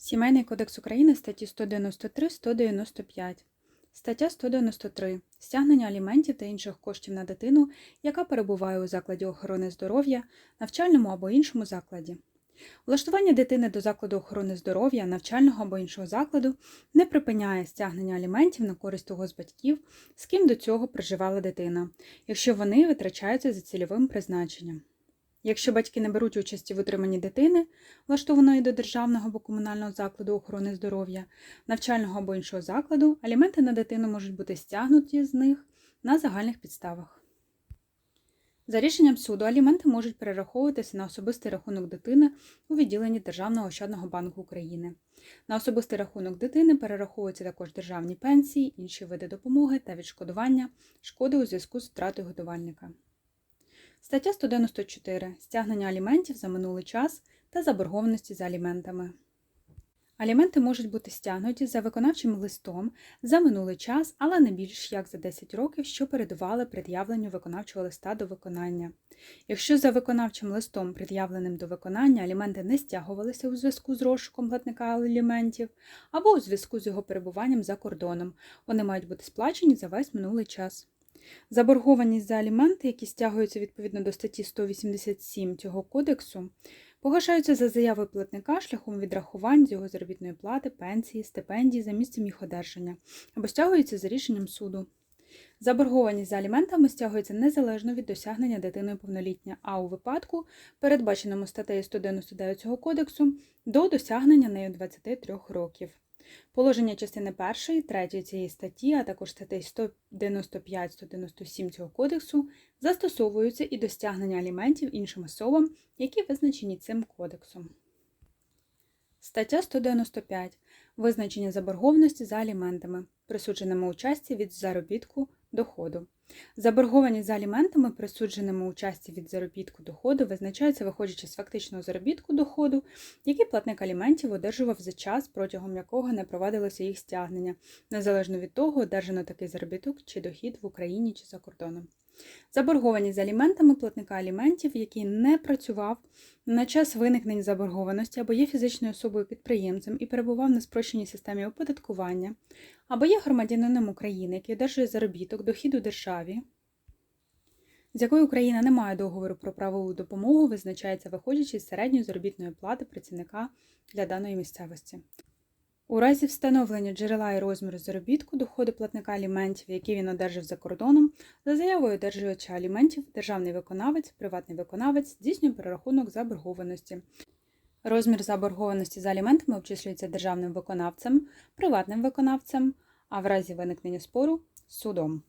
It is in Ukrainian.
Сімейний кодекс України статті 193-195. Стаття 193. Стягнення аліментів та інших коштів на дитину, яка перебуває у закладі охорони здоров'я, навчальному або іншому закладі. Влаштування дитини до закладу охорони здоров'я, навчального або іншого закладу не припиняє стягнення аліментів на користь того з батьків, з ким до цього проживала дитина, якщо вони витрачаються за цільовим призначенням. Якщо батьки не беруть участі в утриманні дитини, влаштованої до державного або комунального закладу охорони здоров'я, навчального або іншого закладу, аліменти на дитину можуть бути стягнуті з них на загальних підставах. За рішенням суду, аліменти можуть перераховуватися на особистий рахунок дитини у відділенні Державного ощадного банку України. На особистий рахунок дитини перераховуються також державні пенсії, інші види допомоги та відшкодування шкоди у зв'язку з втратою годувальника. Стаття 194. Стягнення аліментів за минулий час та заборгованості за аліментами. Аліменти можуть бути стягнуті за виконавчим листом за минулий час, але не більш як за 10 років, що передували пред'явленню виконавчого листа до виконання. Якщо за виконавчим листом, пред'явленим до виконання, аліменти не стягувалися у зв'язку з розшуком платника аліментів або у зв'язку з його перебуванням за кордоном, вони мають бути сплачені за весь минулий час. Заборгованість за аліменти, які стягуються відповідно до статті 187 цього кодексу, погашаються за заявою платника шляхом відрахувань з його заробітної плати, пенсії, стипендії за місцем їх одержання або стягуються за рішенням суду. Заборгованість за аліментами стягується незалежно від досягнення дитиною повноліття, а у випадку, передбаченому статтею 199 цього кодексу, до досягнення нею 23 років. Положення частини 1, 3 цієї статті, а також статей 195-197 цього кодексу застосовуються і до стягнення аліментів іншим особам, які визначені цим кодексом. Стаття 195. Визначення заборгованості за аліментами, присудженими у часті від заробітку доходу. Заборгованість за аліментами, присудженими у часті від заробітку доходу, визначається виходячи з фактичного заробітку доходу, який платник аліментів одержував за час, протягом якого не провадилося їх стягнення, незалежно від того, одержано такий заробіток чи дохід в Україні чи за кордоном. Заборгованість за аліментами платника аліментів, який не працював на час виникнення заборгованості або є фізичною особою підприємцем і перебував на спрощеній системі оподаткування, або є громадянином України, який одержує заробіток, дохід у державі, з якою Україна не має договору про правову допомогу, визначається виходячи з середньої заробітної плати працівника для даної місцевості. У разі встановлення джерела і розміру заробітку доходу платника аліментів, які він одержав за кордоном, за заявою одержувача аліментів, державний виконавець, приватний виконавець здійснює перерахунок заборгованості. Розмір заборгованості за аліментами обчислюється державним виконавцем, приватним виконавцем, а в разі виникнення спору судом.